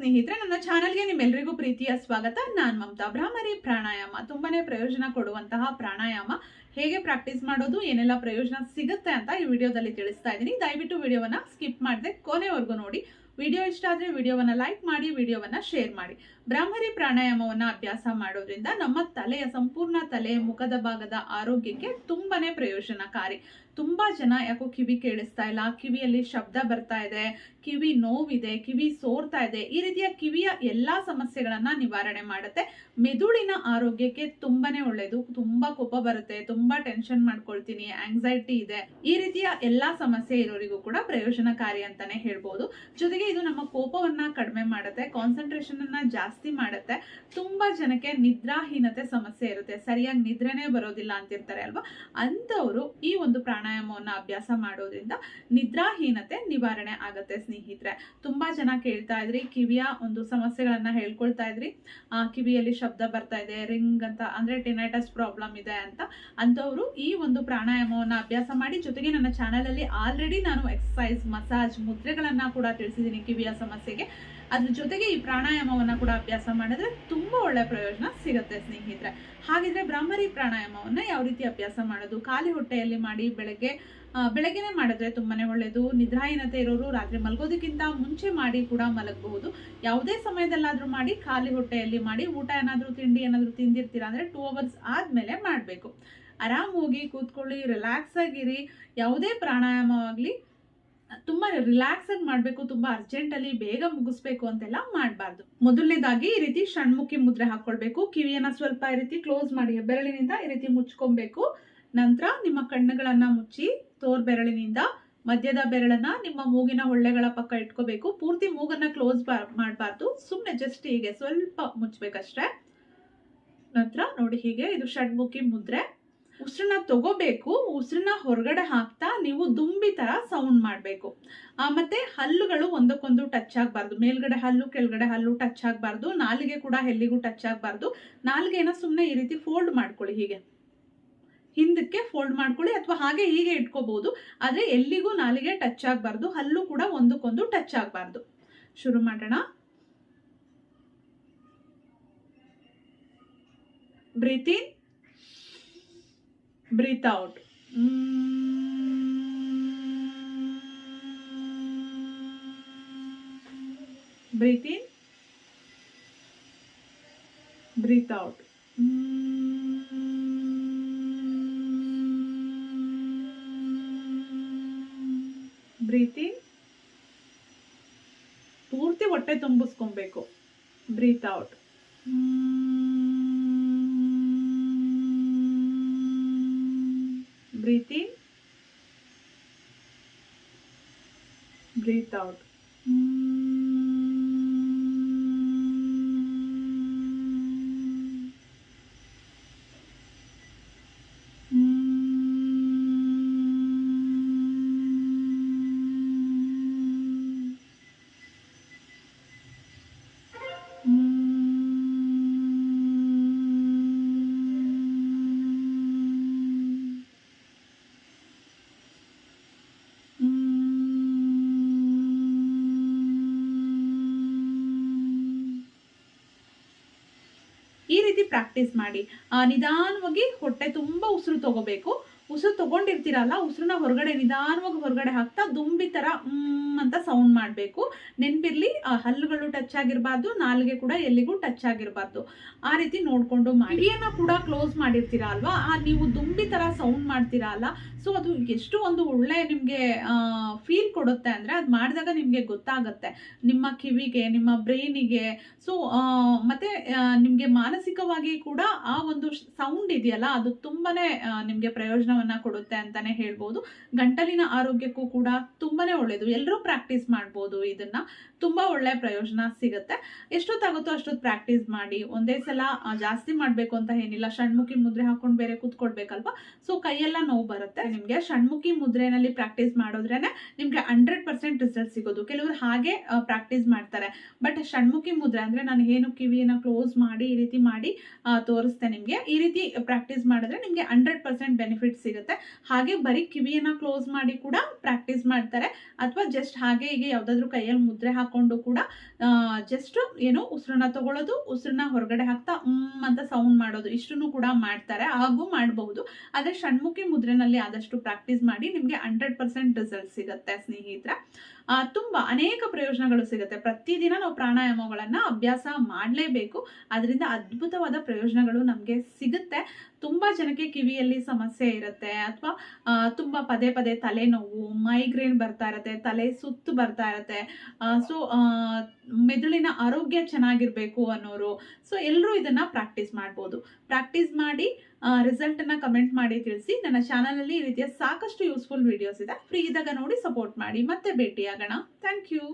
ಸ್ನೇಹಿತರೆ, ನನ್ನ ಚಾನಲ್ಗೆ ನಿಮ್ಮೆಲ್ಲರಿಗೂ ಪ್ರೀತಿಯ ಸ್ವಾಗತ. ನಾನು ಮಮತಾ ಬ್ರಾಹ್ಮರಿ ಪ್ರಾಣಾಯಾಮ ತುಂಬಾನೇ ಪ್ರಯೋಜನ ಕೊಡುವಂತಹ ಪ್ರಾಣಾಯಾಮ. ಹೇಗೆ ಪ್ರಾಕ್ಟೀಸ್ ಮಾಡೋದು, ಏನೆಲ್ಲ ಪ್ರಯೋಜನ ಸಿಗುತ್ತೆ ಅಂತ ಈ ವಿಡಿಯೋದಲ್ಲಿ ತಿಳಿಸ್ತಾ ಇದ್ದೀನಿ. ದಯವಿಟ್ಟು ವಿಡಿಯೋವನ್ನ ಸ್ಕಿಪ್ ಮಾಡದೆ ಕೊನೆವರೆಗೂ ನೋಡಿ. ವಿಡಿಯೋ ಇಷ್ಟ ಆದರೆ ವಿಡಿಯೋವನ್ನ ಲೈಕ್ ಮಾಡಿ, ವಿಡಿಯೋವನ್ನ ಶೇರ್ ಮಾಡಿ. ಬ್ರಾಹ್ಮರಿ ಪ್ರಾಣಾಯಾಮವನ್ನ ಅಭ್ಯಾಸ ಮಾಡೋದ್ರಿಂದ ನಮ್ಮ ತಲೆಯ ಸಂಪೂರ್ಣ ತಲೆ ಮುಖದ ಭಾಗದ ಆರೋಗ್ಯಕ್ಕೆ ತುಂಬಾನೇ ಪ್ರಯೋಜನಕಾರಿ. ತುಂಬಾ ಜನ ಯಾಕೋ ಕಿವಿ ಕೇಳಿಸ್ತಾ ಇಲ್ಲ, ಕಿವಿಯಲ್ಲಿ ಶಬ್ದ ಬರ್ತಾ ಇದೆ, ಕಿವಿ ನೋವಿದೆ, ಕಿವಿ ಸೋರ್ತಾ ಇದೆ, ಈ ರೀತಿಯ ಕಿವಿಯ ಎಲ್ಲ ಸಮಸ್ಯೆಗಳನ್ನ ನಿವಾರಣೆ ಮಾಡುತ್ತೆ. ಮೆದುಳಿನ ಆರೋಗ್ಯಕ್ಕೆ ತುಂಬಾನೇ ಒಳ್ಳೇದು. ತುಂಬಾ ಕೋಪ ಬರುತ್ತೆ, ತುಂಬಾ ಟೆನ್ಷನ್ ಮಾಡ್ಕೊಳ್ತೀನಿ ಆಂಗ್ಸೈಟಿ ಇದೆ. ಈ ರೀತಿಯ ಎಲ್ಲಾ ಸಮಸ್ಯೆ ಇರೋರಿಗೂ ಕೂಡ ಪ್ರಯೋಜನಕಾರಿ ಅಂತಾನೆ ಹೇಳ್ಬೋದು. ಜೊತೆಗೆ ಇದು ನಮ್ಮ ಕೋಪವನ್ನ ಕಡಿಮೆ ಮಾಡುತ್ತೆ ಕಾನ್ಸಂಟ್ರೇಷನ್ ಅನ್ನ ಜಾಸ್ತಿ ಮಾಡುತ್ತೆ. ತುಂಬಾ ಜನಕ್ಕೆ ನಿದ್ರಾಹೀನತೆ ಸಮಸ್ಯೆ ಇರುತ್ತೆ. ಸರಿಯಾಗಿ ನಿದ್ರೆನೇ ಬರೋದಿಲ್ಲ ಅಂತಿರ್ತಾರೆ ಅಲ್ವಾ? ಅಂತವರು ಈ ಒಂದು ಪ್ರಾಣಾಯಾಮವನ್ನ ಅಭ್ಯಾಸ ಮಾಡೋದ್ರಿಂದ ನಿದ್ರಾಹೀನತೆ ನಿವಾರಣೆ ಆಗುತ್ತೆ ಸ್ನೇಹಿತರೆ. ತುಂಬಾ ಜನ ಕೇಳ್ತಾ ಇದ್ರಿ, ಕಿವಿಯ ಒಂದು ಸಮಸ್ಯೆಗಳನ್ನ ಹೇಳ್ಕೊಳ್ತಾ ಇದ್ರಿ. ಕಿವಿಯಲ್ಲಿ ಶಬ್ದ ಬರ್ತಾ ಇದೆ, ರಿಂಗ್ ಅಂತ, ಅಂದ್ರೆ ಟೆನೈಟಸ್ ಪ್ರಾಬ್ಲಮ್ ಇದೆ ಅಂತ. ಅಂಥವರು ಈ ಒಂದು ಪ್ರಾಣಾಯಾಮವನ್ನ ಅಭ್ಯಾಸ ಮಾಡಿ, ಜೊತೆಗೆ ನನ್ನ ಚಾನಲ್ ಅಲ್ಲಿ ಆಲ್ರೆಡಿ ನಾನು ಎಕ್ಸಸೈಸ್ ಮಸಾಜ್ ಮುದ್ರೆಗಳನ್ನ ಕೂಡ ತಿಳಿಸಿದ್ದೀನಿ. ಕಿವಿಯ ಸಮಸ್ಯೆಗೆ. ಅದ್ರ ಜೊತೆಗೆ ಈ ಪ್ರಾಣಾಯಾಮವನ್ನ ಕೂಡ ಅಭ್ಯಾಸ ಮಾಡಿದ್ರೆ ತುಂಬಾ ಒಳ್ಳೆ ಪ್ರಯೋಜನ ಸಿಗುತ್ತೆ ಸ್ನೇಹಿತರೆ. ಹಾಗಿದ್ರೆ ಬ್ರಾಹ್ಮರಿ ಪ್ರಾಣಾಯಾಮವನ್ನ ಯಾವ ರೀತಿ ಅಭ್ಯಾಸ ಮಾಡೋದು? ಖಾಲಿ ಹೊಟ್ಟೆಯಲ್ಲಿ ಮಾಡಿ ಬೆಳಗ್ಗೆ ಬೆಳಗ್ಗೆನೆ ಮಾಡಿದ್ರೆ ತುಂಬಾನೇ ಒಳ್ಳೆಯದು ನಿದ್ರಾಹೀನತೆ ಇರೋರು ರಾತ್ರಿ ಮಲಗೋದಕ್ಕಿಂತ ಮುಂಚೆ ಮಾಡಿ ಕೂಡ ಮಲಗಬಹುದು. ಯಾವುದೇ ಸಮಯದಲ್ಲಾದರೂ ಮಾಡಿ ಖಾಲಿ ಹೊಟ್ಟೆಯಲ್ಲಿ ಮಾಡಿ ಊಟ ಏನಾದರೂ ತಿಂಡಿ ಏನಾದರೂ ತಿಂದಿರ್ತೀರಾ ಅಂದರೆ ಟೂ ಅವರ್ಸ್ ಆದ್ಮೇಲೆ ಮಾಡಬೇಕು. ಆರಾಮ್ ಹೋಗಿ ಕೂತ್ಕೊಳ್ಳಿ ರಿಲ್ಯಾಕ್ಸ್ ಆಗಿರಿ. ಯಾವುದೇ ಪ್ರಾಣಾಯಾಮವಾಗ್ಲಿ ತುಂಬಾ ರಿಲ್ಯಾಕ್ಸ್ ಆಗಿ ಮಾಡಬೇಕು, ತುಂಬಾ ಅರ್ಜೆಂಟ್ ಅಲ್ಲಿ ಬೇಗ ಮುಗಿಸ್ಬೇಕು ಅಂತೆಲ್ಲ ಮಾಡಬಾರ್ದು. ಮೊದಲನೇದಾಗಿ ಈ ರೀತಿ ಷಣ್ಮುಖಿ ಮುದ್ರೆ ಹಾಕ್ಕೊಳ್ಬೇಕು ಕಿವಿಯನ್ನ ಸ್ವಲ್ಪ ಈ ರೀತಿ ಕ್ಲೋಸ್ ಮಾಡಿ, ಬೆರಳಿನಿಂದ ಈ ರೀತಿ ಮುಚ್ಕೊಬೇಕು. ನಂತರ ನಿಮ್ಮ ಕಣ್ಣುಗಳನ್ನು ಮುಚ್ಚಿ, ತೋರ್ ಬೆರಳಿನಿಂದ ಮಧ್ಯದ ಬೆರಳನ್ನ ನಿಮ್ಮ ಮೂಗಿನ ಹೊಳ್ಳೆಗಳ ಪಕ್ಕ ಇಟ್ಕೋಬೇಕು. ಪೂರ್ತಿ ಮೂಗನ್ನ ಕ್ಲೋಸ್ ಮಾಡಬಾರ್ದು. ಸುಮ್ಮನೆ ಜಸ್ಟ್ ಹೀಗೆ ಸ್ವಲ್ಪ ಮುಚ್ಚಬೇಕಷ್ಟೇ ನಂತರ ನೋಡಿ ಹೀಗೆ ಇದು ಷಣ್ಮುಖಿ ಮುದ್ರೆ. ಉಸಿರನ್ನ ತಗೋಬೇಕು, ಉಸಿರನ್ನ ಹೊರಗಡೆ ಹಾಕ್ತಾ ನೀವು ದುಂಬಿ ತರ ಸೌಂಡ್ ಮಾಡಬೇಕು. ಮತ್ತೆ ಹಲ್ಲುಗಳು ಒಂದಕ್ಕೊಂದು ಟಚ್ ಆಗಬಾರ್ದು. ಮೇಲ್ಗಡೆ ಹಲ್ಲು, ಕೆಳಗಡೆ ಹಲ್ಲು ಟಚ್ ಆಗಬಾರ್ದು. ನಾಲಿಗೆ ಕೂಡ ಎಲ್ಲಿಗೂ ಟಚ್ ಆಗಬಾರ್ದು. ನಾಲಿಗೆನ ಸುಮ್ಮನೆ ಈ ರೀತಿ ಫೋಲ್ಡ್ ಮಾಡ್ಕೊಳ್ಳಿ ಹೀಗೆ. ಹಿಂದಕ್ಕೆ ಫೋಲ್ಡ್ ಮಾಡ್ಕೊಳ್ಳಿ ಅಥವಾ ಹಾಗೆ ಹೀಗೆ ಇಟ್ಕೋಬಹುದು ಆದ್ರೆ ಎಲ್ಲಿಗೂ ನಾಲಿಗೆ ಟಚ್ ಆಗಬಾರ್ದು. ಹಲ್ಲು ಕೂಡ ಒಂದಕ್ಕೊಂದು ಟಚ್ ಆಗಬಾರ್ದು. ಶುರು ಮಾಡೋಣ. Breathe in breathe out. Breathe in. Breathe out. Breathe in ಪೂರ್ತಿ ಹೊಟ್ಟೆ ತುಂಬಿಸ್ಕೊಬೇಕು breathe out in. Breathe out. ಈ ರೀತಿ ಪ್ರಾಕ್ಟೀಸ್ ಮಾಡಿ ನಿಧಾನವಾಗಿ ಹೊಟ್ಟೆ ತುಂಬ ಉಸಿರು ತಗೋಬೇಕು. ಉಸಿರು ತಗೊಂಡಿರ್ತೀರಲ್ಲ, ಉಸಿರನ್ನ ಹೊರಗಡೆ ನಿಧಾನವಾಗಿ ಹೊರಗಡೆ ಹಾಕ್ತಾ ದುಂಬಿ ಹ್ಮ್ ಅಂತ ಸೌಂಡ್ ಮಾಡಬೇಕು. ನೆನ್ಪಿರ್ಲಿ ಹಲ್ಲುಗಳು ಟಚ್ ಆಗಿರಬಾರ್ದು, ನಾಲ್ಗೆ ಕೂಡ ಎಲ್ಲಿಗೂ ಟಚ್ ಆಗಿರಬಾರ್ದು. ಆ ರೀತಿ ನೋಡಿಕೊಂಡು ಮಾಡಿ. ಕೂಡ ಕ್ಲೋಸ್ ಮಾಡಿರ್ತೀರಾ ಅಲ್ವಾ? ಆ ನೀವು ದುಂಬಿ ತರ ಸೌಂಡ್ ಮಾಡ್ತೀರಾ ಅಲ್ಲ? ಸೊ ಅದು ಎಷ್ಟು ಒಂದು ಒಳ್ಳೆ ನಿಮಗೆ ಫೀಲ್ ಕೊಡುತ್ತೆ ಅಂದ್ರೆ ಅದು ಮಾಡಿದಾಗ ನಿಮಗೆ ಗೊತ್ತಾಗುತ್ತೆ. ನಿಮ್ಮ ಕಿವಿಗೆ, ನಿಮ್ಮ ಬ್ರೈನಿಗೆ. ಸೊ ಮತ್ತೆ ನಿಮಗೆ ಮಾನಸಿಕವಾಗಿ ಕೂಡ ಆ ಒಂದು ಸೌಂಡ್ ಇದೆಯಲ್ಲ, ಅದು ತುಂಬಾನೇ ನಿಮಗೆ ನಿಮ್ಗೆ ಪ್ರಯೋಜನವನ್ನ ಕೊಡುತ್ತೆ ಅಂತಾನೆ ಹೇಳ್ಬೋದು. ಗಂಟಲಿನ ಆರೋಗ್ಯಕ್ಕೂ ಕೂಡ ತುಂಬಾನೇ ಒಳ್ಳೇದು. ಎಲ್ಲರೂ ಪ್ರಾಕ್ಟೀಸ್ ಮಾಡ್ಬೋದು. ಇದನ್ನ ತುಂಬಾ ಒಳ್ಳೆ ಪ್ರಯೋಜನ ಸಿಗುತ್ತೆ. ಎಷ್ಟೊತ್ತಾಗುತ್ತೋ ಅಷ್ಟೊತ್ತು ಪ್ರಾಕ್ಟೀಸ್ ಮಾಡಿ, ಒಂದೇ ಸಲ ಜಾಸ್ತಿ ಮಾಡ್ಬೇಕು ಅಂತ ಏನಿಲ್ಲ. ಷಣ್ಮುಖಿ ಮುದ್ರೆ ಹಾಕೊಂಡು ಬೇರೆ ಕೂತ್ಕೊಳ್ಬೇಕಲ್ವಾ ಸೊ ಕೈಯೆಲ್ಲ ನೋವು ಬರುತ್ತೆ. ನಿಮ್ಗೆ ಷಣ್ಮುಖಿ ಮುದ್ರೆನಲ್ಲಿ ಪ್ರಾಕ್ಟೀಸ್ ಮಾಡೋದ್ರೇನೆ ನಿಮ್ಗೆ ಹಂಡ್ರೆಡ್ ಪರ್ಸೆಂಟ್ ರಿಸಲ್ಟ್ ಸಿಗೋದು. ಕೆಲವರು ಹಾಗೆ ಪ್ರಾಕ್ಟೀಸ್ ಮಾಡ್ತಾರೆ. ಬಟ್ ಷಣ್ಮುಖಿ ಮುದ್ರೆ ಅಂದ್ರೆ ನಾನು ಏನು ಕಿವಿಯನ್ನ ಕ್ಲೋಸ್ ಮಾಡಿ, ಈ ರೀತಿ ಮಾಡಿ ತೋರಿಸ್ತೆ ನಿಮ್ಗೆ. ಈ ರೀತಿ ಪ್ರಾಕ್ಟೀಸ್ ಮಾಡಿದ್ರೆ ನಿಮ್ಗೆ ಹಂಡ್ರೆಡ್ ಪರ್ಸೆಂಟ್ ಬೆನಿಫಿಟ್ ಸಿಗುತ್ತೆ. ಹಾಗೆ ಬರೀ ಕಿವಿಯನ್ನ ಕ್ಲೋಸ್ ಮಾಡಿ ಕೂಡ ಪ್ರಾಕ್ಟೀಸ್ ಮಾಡ್ತಾರೆ. ಅಥವಾ ಜಸ್ಟ್ ಹಾಗೆ ಹೀಗೆ ಯಾವುದಾದ್ರೂ ಕೈಯಲ್ಲಿ ಮುದ್ರೆ ಹಾಕೊಂಡು ಕೂಡ ಜಸ್ಟ್ ಏನು ಉಸಿರನ್ನ ತಗೊಳ್ಳೋದು, ಉಸಿರನ್ನ ಹೊರಗಡೆ ಹಾಕ್ತಾ ಹ್ಮ್ ಅಂತ ಸೌಂಡ್ ಮಾಡೋದು ಇಷ್ಟನ್ನು ಕೂಡ ಮಾಡ್ತಾರೆ. ಹಾಗೂ ಮಾಡಬಹುದು. ಆದರೆ ಷಣ್ಮುಖಿ ಮುದ್ರೆನಲ್ಲಿ ಆದಷ್ಟು ಪ್ರಾಕ್ಟೀಸ್ ಮಾಡಿ ನಿಮಗೆ ಹಂಡ್ರೆಡ್ ಪರ್ಸೆಂಟ್ ರಿಸಲ್ಟ್ ಸಿಗುತ್ತೆ ಸ್ನೇಹಿತರೆ. ತುಂಬಾ ಅನೇಕ ಪ್ರಯೋಜನಗಳು ಸಿಗುತ್ತೆ. ಪ್ರತಿದಿನ ನಾವು ಪ್ರಾಣಾಯಾಮಗಳನ್ನ ಅಭ್ಯಾಸ ಮಾಡಲೇಬೇಕು. ಅದರಿಂದ ಅದ್ಭುತವಾದ ಪ್ರಯೋಜನಗಳು ನಮಗೆ ಸಿಗುತ್ತೆ. ತುಂಬಾ ಜನಕ್ಕೆ ಕಿವಿಯಲ್ಲಿ ಸಮಸ್ಯೆ ಇರುತ್ತೆ ಅಥವಾ ತುಂಬಾ ಪದೇ ಪದೇ ತಲೆನೋವು ಮೈಗ್ರೇನ್ ಬರ್ತಾ ಇರುತ್ತೆ, ತಲೆ ಸುತ್ತು ಬರ್ತಾ ಇರುತ್ತೆ. ಸೊ ಮೆದುಳಿನ ಆರೋಗ್ಯ ಚೆನ್ನಾಗಿರಬೇಕು ಅನ್ನೋರು. ಸೊ ಎಲ್ಲರೂ ಇದನ್ನ ಪ್ರಾಕ್ಟೀಸ್ ಮಾಡ್ಬೋದು. ಪ್ರಾಕ್ಟೀಸ್ ಮಾಡಿ ರಿಸಲ್ಟನ್ನು ಕಮೆಂಟ್ ಮಾಡಿ ತಿಳಿಸಿ, ನನ್ನ ಚಾನಲಲ್ಲಿ ಈ ರೀತಿಯ ಸಾಕಷ್ಟು ಯೂಸ್ಫುಲ್ ವಿಡಿಯೋಸ್ ಇದೆ. ಫ್ರೀ ಇದ್ದಾಗ ನೋಡಿ ಸಪೋರ್ಟ್ ಮಾಡಿ. ಮತ್ತೆ ಭೇಟಿಯಾಗೋಣ. Thank you